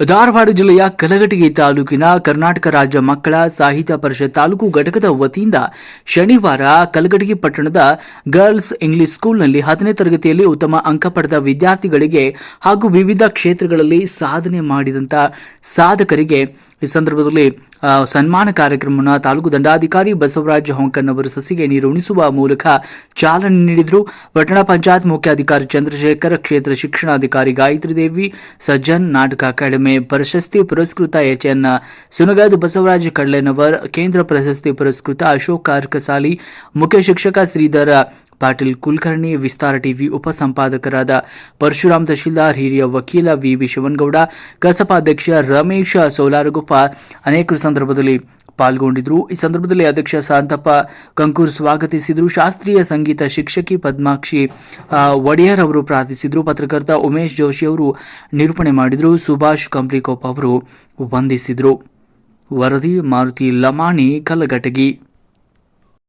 ಧಾರವಾಡ ಜಿಲ್ಲೆಯ ಕಲಘಟಗಿ ತಾಲೂಕಿನ ಕರ್ನಾಟಕ ರಾಜ್ಯ ಮಕ್ಕಳ ಸಾಹಿತ್ಯ ಪರಿಷತ್ ತಾಲೂಕು ಘಟಕದ ವತಿಯಿಂದ ಶನಿವಾರ ಕಲಘಟಗಿ ಪಟ್ಟಣದ ಗರ್ಲ್ಸ್ ಇಂಗ್ಲಿಷ್ ಸ್ಕೂಲ್ನಲ್ಲಿ ಹತ್ತನೇ ತರಗತಿಯಲ್ಲಿ ಉತ್ತಮ ಅಂಕ ಪಡೆದ ವಿದ್ಯಾರ್ಥಿಗಳಿಗೆ ಹಾಗೂ ವಿವಿಧ ಕ್ಷೇತ್ರಗಳಲ್ಲಿ ಸಾಧನೆ ಮಾಡಿದಂತ ಸಾಧಕರಿಗೆ ಈ ಸಂದರ್ಭದಲ್ಲಿ ಸನ್ಮಾನ ಕಾರ್ಯಕ್ರಮವನ್ನು ತಾಲೂಕು ದಂಡಾಧಿಕಾರಿ ಬಸವರಾಜ ಹೊಂಕನ್ ಅವರು ಸಸಿಗೆ ನೀರು ಉಣಿಸುವ ಮೂಲಕ ಚಾಲನೆ ನೀಡಿದರು. ಪಟ್ಟಣ ಪಂಚಾಯತ್ ಮುಖ್ಯಾಧಿಕಾರಿ ಚಂದ್ರಶೇಖರ್, ಕ್ಷೇತ್ರ ಶಿಕ್ಷಣಾಧಿಕಾರಿ ಗಾಯತ್ರಿ ದೇವಿ, ಸಜ್ಜನ್ ನಾಟಕ ಅಕಾಡೆಮಿ ಪ್ರಶಸ್ತಿ ಪುರಸ್ಕೃತ ಎಚ್ ಎನ್ ಸುನಗಾದ್ ಬಸವರಾಜ ಕಡ್ಲೆನವರ್, ಕೇಂದ್ರ ಪ್ರಶಸ್ತಿ ಪುರಸ್ಕೃತ ಅಶೋಕ್ ಕಾರ್ಕಸಾಲಿ, ಮುಖ್ಯ ಶಿಕ್ಷಕ ಶ್ರೀಧರ ಪಾಟೀಲ್ ಕುಲಕರ್ಣಿ, ವಿಸ್ತಾರ ಟಿವಿ ಉಪಸಂಪಾದಕರಾದ ಪರಶುರಾಮ್ ತಹಶೀಲ್ದಾರ್, ಹಿರಿಯ ವಕೀಲ ವಿ ವಿ ಶಿವನಗೌಡ ಕಸಪ ಅಧ್ಯಕ್ಷ ರಮೇಶ್ ಸೋಲಾರಗುಪ್ಪ. ಅನೇಕ ಸಂದರ್ಭದಲ್ಲಿ ಪಾಲ್ಗೊಂಡಿದ್ರು. ಈ ಸಂದರ್ಭದಲ್ಲಿ ಅಧ್ಯಕ್ಷ ಶಾಂತಪ್ಪ ಕಂಕೂರ್ ಸ್ವಾಗತಿಸಿದರು. ಶಾಸ್ತ್ರೀಯ ಸಂಗೀತ ಶಿಕ್ಷಕಿ ಪದ್ಮಾಕ್ಷಿ ಒಡೆಯರ್ ಅವರು ಪ್ರಾರ್ಥಿಸಿದ್ರು. ಪತ್ರಕರ್ತ ಉಮೇಶ್ ಜೋಶಿ ಅವರು ನಿರೂಪಣೆ ಮಾಡಿದರು. ಸುಭಾಷ್ ಕಂಪ್ಲಿಕೋಪ್ ಅವರು ವಂದಿಸಿದ್ರು. ವರದಿ, ಮಾರುತಿ ಲಮಾಣಿ ಕಲ್ಲಘಟಗಿ